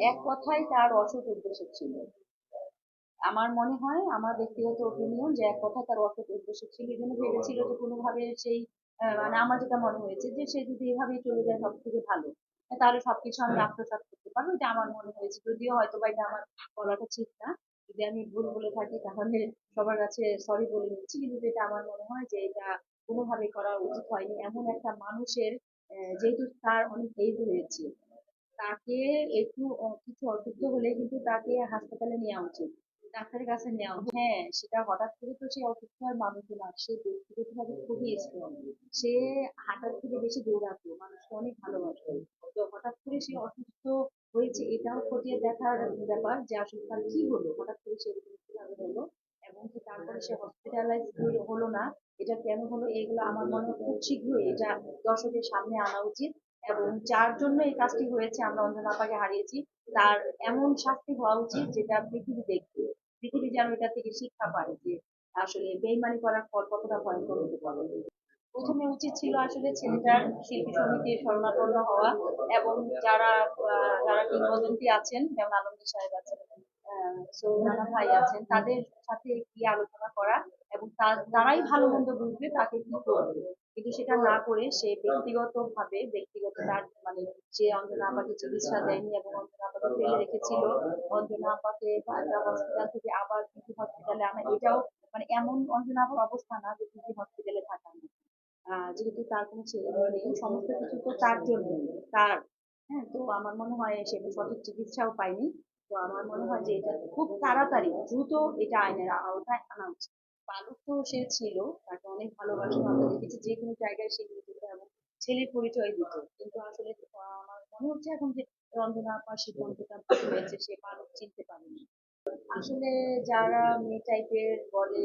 এক কথায় তার অসৎ উদ্দেশ্য ছিল। আমার মনে হয় আমার ব্যক্তিগত ওপিনিয়ন যে এক কথা তার অসৎ উদ্দেশ্য ছিল। এই জন্য ভেবেছিল যে কোনোভাবে সেই মানে আমার যেটা মনে হয়েছে যে সে যদি এভাবেই চলে যায় সব থেকে ভালো। তাহলে সবকিছু আমি আত্মসাৎ করতে পারব। এটা আমার মনে হয়েছে। যদিও হয়তো বা এটা আমার বলাটা ঠিক না। যদি আমি ভুল বলে থাকি তাহলে সবার কাছে সরি বলে নিচ্ছি। কিন্তু যেটা আমার মনে হয় যে এটা কোনোভাবে করা উচিত হয়নি। এমন একটা মানুষের যেহেতু তার অনেক এজ হয়েছে তাকে একটু কিছু অসুস্থ হলে কিন্তু তাকে হাসপাতালে নেওয়া উচিত। ডাক্তারের কাছে নেওয়া। হ্যাঁ সেটা হঠাৎ করে তো সে অসুস্থ হয় মানুষ না। সে ব্যক্তিগতভাবে খুবই স্ট্রং সে হাঁটার থেকে বেশি দৌড়াতো। মানুষকে অনেক ভালোবাসতো। তো হঠাৎ করে সে অসুস্থ হয়েছে, এটাও খতিয়ে দেখার ব্যাপার যে আসলে তার কি হলো? হঠাৎ করে সে এরকম কীভাবে হলো? এবং কি তারপরে সে হসপিটালাইজ হলো না? এটা কেন হলো? এগুলো আমার মনে হয় খুব শীঘ্রই এটা দর্শকের সামনে আনা উচিত। এবং যার জন্য এই কাজটি হয়েছে, আমরা অঞ্জনা আপাকে হারিয়েছি, তার এমন শাস্তি হওয়া উচিত যেটা পৃথিবী দেখবে। পৃথিবী যেন এটা থেকে শিক্ষা পায় যে আসলে বেইমানি করার ফল কতটা ভয়ঙ্কর হতে পারে। প্রথমে উচিত ছিল আসলে ছেলেটার শিল্পী সমিতির শরণাপন্ন হওয়া এবং যারা যারা কিংবদন্তি আছেন, যেমন আলমগীর সাহেব আছেন সৌরভ ভাই আছেন, তাদের সাথে কি আলোচনা করা এবং তা- তারাই ভালো মন্দ বুঝবে তাকে কি করবে? কিন্তু সেটা না করে সে ব্যক্তিগত ভাবে ব্যক্তিগত তার মানে সে অঞ্জনা আপাকে চিকিৎসা দেয়নি এবং অঞ্জনা আপাকে ফেলে রেখেছিল অঞ্জনা আপাকে হসপিটাল থেকে আবার পিজি হসপিটালে আনা, এটাও মানে এমন অঞ্জনা আপার অবস্থা না যে পিজি হসপিটালে থাকা। যেহেতু তার কোনো ছেলে নেই, সমস্ত কিছু তো তার জন্য তার। হ্যাঁ তো আমার মনে হয় সে সঠিক চিকিৎসাও পায়নি। তো আমার মনে হয় যে এটা খুব তাড়াতাড়ি, দ্রুত এটা আইনের আওতায় আনা উচিত। পালক তো সে ছিল তাকে অনেক ভালোবাসা আমরা দেখেছি যে কোনো জায়গায় সে গিয়ে যেত এবং ছেলের পরিচয় দিত। কিন্তু আসলে আমার মনে হচ্ছে এখন যে রঞ্জনা আপার সিদ্ধান্তটা ভুল হয়েছে সে পালক চিনতে পারেনি। আসলে যারা মেয়ে টাইপের বলে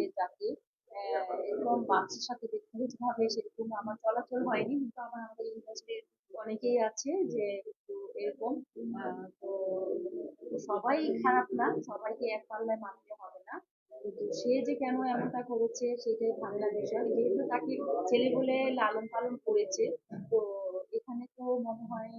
আহ, এরকম বাচ্চার সাথে ব্যক্তিগত ভাবে সেরকম আমার চলাচল হয়নি কিন্তু আমার আমাদের ইন্ডাস্ট্রির অনেকেই আছে যে এরকম তো সবাই খারাপ না সবাইকে এক পাল্লায় মানতে সে যে কেন এমনটা করেছে সেটাই ভাবনার বিষয়। যেহেতু তাকে ছেলে বলে লালন পালন করেছে, তো এখানে তো মনে হয়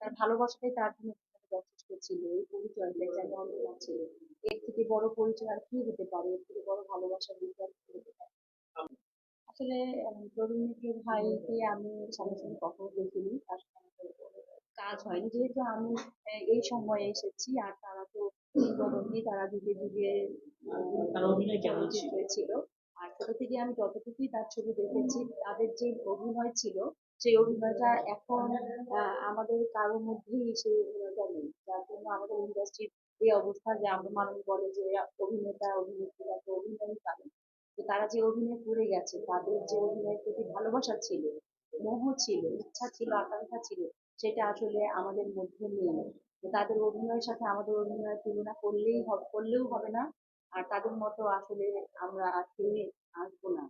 তার ভালোবাসাটাই তার জন্য যথেষ্ট ছিল। এই পরিচয়টাই যেন অন্তত ছিল এর থেকে বড় পরিচয় আর কি হতে পারে? এর থেকে বড় ভালোবাসার বিষয় হতে পারে? আসলে তরুণ ভাইকে আমি সামনাসামনি কখনো দেখিনি। তার কাজ হয়নি। যেহেতু আমি এই সময়ে এসেছি আর তারা তো কিংবদন্তি তারা যুগে যুগে চলচ্চিত্রে ছিল? আর ছোট থেকে আমি যতটুকুই তার ছবি দেখেছি তাদের যে অভিনয় ছিল সেই অভিনয়টা এখন আমাদের কারোর মধ্যেই সেই অভিনয়টা নেই যার জন্য আমাদের ইন্ডাস্ট্রির এই অবস্থা যে আমরা মানুষ বলে যে অভিনেতা অভিনেত্রীরা তো অভিনয় পারে তো তারা যে অভিনয় করে গেছে তাদের যে অভিনয়ের প্রতি ভালোবাসা ছিল মোহ ছিল ইচ্ছা ছিল আকাঙ্ক্ষা ছিল সেটা আসলে আমাদের মধ্যে নেই। তাদের অভিনয়ের সাথে আমাদের অভিনয়ের তুলনা করলেই হবে করলেও হবে না। আর তাদের মতো আসলে আমরা ফিরে আসব না।